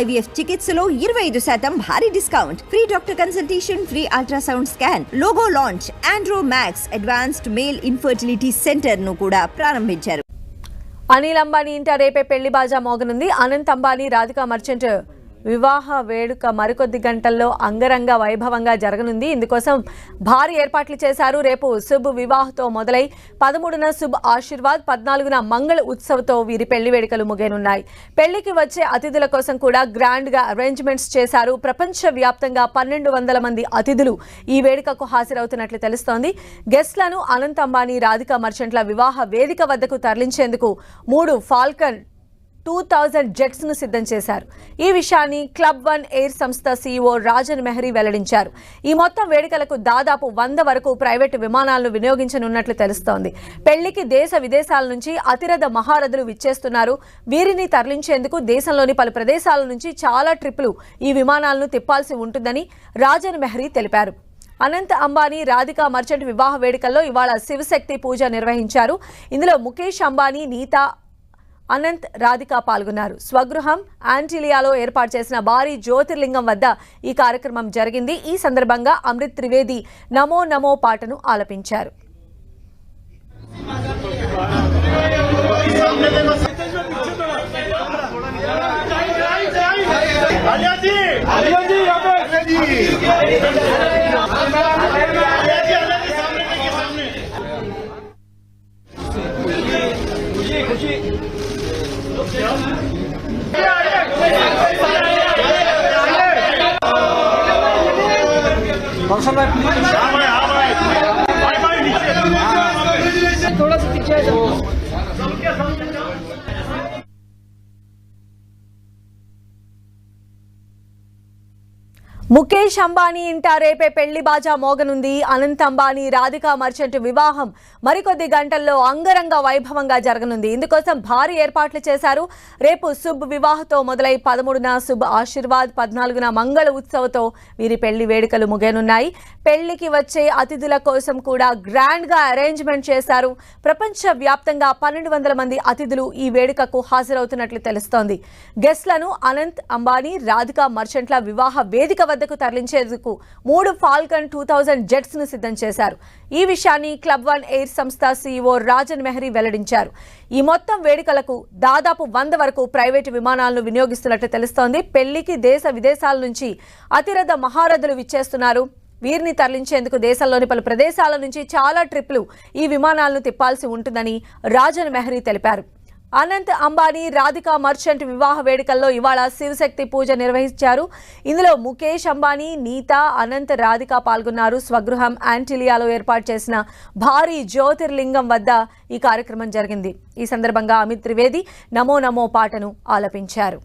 IVF చికిత్సలో ఇరవై ఐదు శాతం భారీ discount. Free doctor consultation free ultrasound scan logo launch Andro Max advanced male infertility సెంటర్ను కూడా ప్రారంభించారు. అనిల్ అంబానీ ఇంట రేపే పెళ్ళి బాజా మోగనుంది. అనంత్ అంబానీ రాధికా మర్చెంట్ వివాహ వేడుక మరికొద్ది గంటల్లో అంగరంగ వైభవంగా జరగనుంది. ఇందుకోసం భారీ ఏర్పాట్లు చేశారు. రేపు శుభ్ వివాహతో మొదలై పదమూడున శుభ్ ఆశీర్వాద్ పద్నాలుగున మంగళ ఉత్సవ్తో వీరి పెళ్ళి వేడుకలు ముగియనున్నాయి. పెళ్ళికి వచ్చే అతిథుల కోసం కూడా గ్రాండ్గా అరేంజ్మెంట్స్ చేశారు. ప్రపంచ వ్యాప్తంగా పన్నెండు వందల మంది అతిథులు ఈ వేడుకకు హాజరవుతున్నట్లు తెలుస్తోంది. గెస్ట్లను అనంత్ అంబానీ రాధికా మర్చెంట్ల వివాహ వేదిక వద్దకు తరలించేందుకు మూడు ఫాల్కన్ టూ థౌజండ్ జెట్స్ను సిద్ధం చేశారు. ఈ విషయాన్ని క్లబ్ వన్ ఎయిర్ సంస్థ సీఈఓ రాజన్ మెహరీ వెల్లడించారు. ఈ మొత్తం వేడుకలకు దాదాపు వంద వరకు ప్రైవేటు విమానాలను వినియోగించనున్నట్లు తెలుస్తోంది. పెళ్ళికి దేశ విదేశాల నుంచి అతిరథ మహారథులు విచ్చేస్తున్నారు. వీరిని తరలించేందుకు దేశంలోని పలు ప్రదేశాల నుంచి చాలా ట్రిప్పులు ఈ విమానాలను తిప్పాల్సి ఉంటుందని రాజన్ మెహరీ తెలిపారు. అనంత్ అంబానీ రాధికా మర్చెంట్ వివాహ వేడుకల్లో ఇవాళ శివశక్తి పూజ నిర్వహించారు. ఇందులో ముఖేష్ అంబానీ నీతా అనంత్ రాధిక పాల్గొన్నారు స్వగృహం ఆంటిలియాలో ఏర్పాటు చేసిన భారీ జ్యోతిర్లింగం వద్ద ఈ కార్యక్రమం జరిగింది ఈ సందర్భంగా అమృత్ త్రివేది నమో నమో పాటను ఆలపించారు Vamos chamar a polícia. Mukesh Ambani ఇంట రేపే పెళ్ళి బాజా మోగనుంది. అనంత్ అంబానీ రాధికా మర్చెంట్ వివాహం మరికొద్ది గంటల్లో అంగరంగ వైభవంగా జరగనుంది. ఇందుకోసం భారీ ఏర్పాట్లు చేశారు. రేపు శుభ్ వివాహతో మొదలై పదమూడున శుభ్ ఆశీర్వాద్ పద్నాలుగున మంగళ ఉత్సవతో వీరి పెళ్ళి వేడుకలు ముగియనున్నాయి. పెళ్ళికి వచ్చే అతిథుల కోసం కూడా గ్రాండ్గా అరేంజ్మెంట్ చేశారు. ప్రపంచ వ్యాప్తంగా పన్నెండు వందల మంది అతిథులు ఈ వేడుకకు హాజరవుతున్నట్లు తెలుస్తోంది. గెస్ట్లను అనంత్ అంబానీ రాధికా మర్చెంట్ల వివాహ వేదిక వద్దకు తరలించేందుకు మూడు ఫాల్కన్ టూ థౌజండ్ జెట్స్ను సిద్ధం చేశారు. ఈ విషయాన్ని క్లబ్ వన్ ఎయిర్ సంస్థ సీఈఓ రాజన్ మెహరీ వెల్లడించారు. ఈ మొత్తం వేడుకలకు దాదాపు వంద వరకు ప్రైవేటు విమానాలను వినియోగిస్తున్నట్లు తెలుస్తోంది. పెళ్ళికి దేశ విదేశాల నుంచి అతిరథ మహారథులు విచ్చేస్తున్నారు. వీరిని తరలించేందుకు దేశంలోని పలు ప్రదేశాల నుంచి చాలా ట్రిప్లు ఈ విమానాలను తిప్పాల్సి ఉంటుందని రాజన్ మెహరీ తెలిపారు. అనంత్ అంబానీ రాధికా మర్చెంట్ వివాహ వేడుకల్లో ఇవాళ శివశక్తి పూజ నిర్వహించారు. ఇందులో ముఖేష్ అంబానీ నీత అనంత్ రాధిక పాల్గొన్నారు. స్వగృహం యాంటిలియాలో ఏర్పాటు చేసిన భారీ జ్యోతిర్లింగం వద్ద ఈ కార్యక్రమం జరిగింది. ఈ సందర్భంగా అమిత్ త్రివేది నమో నమో పాటను ఆలపించారు.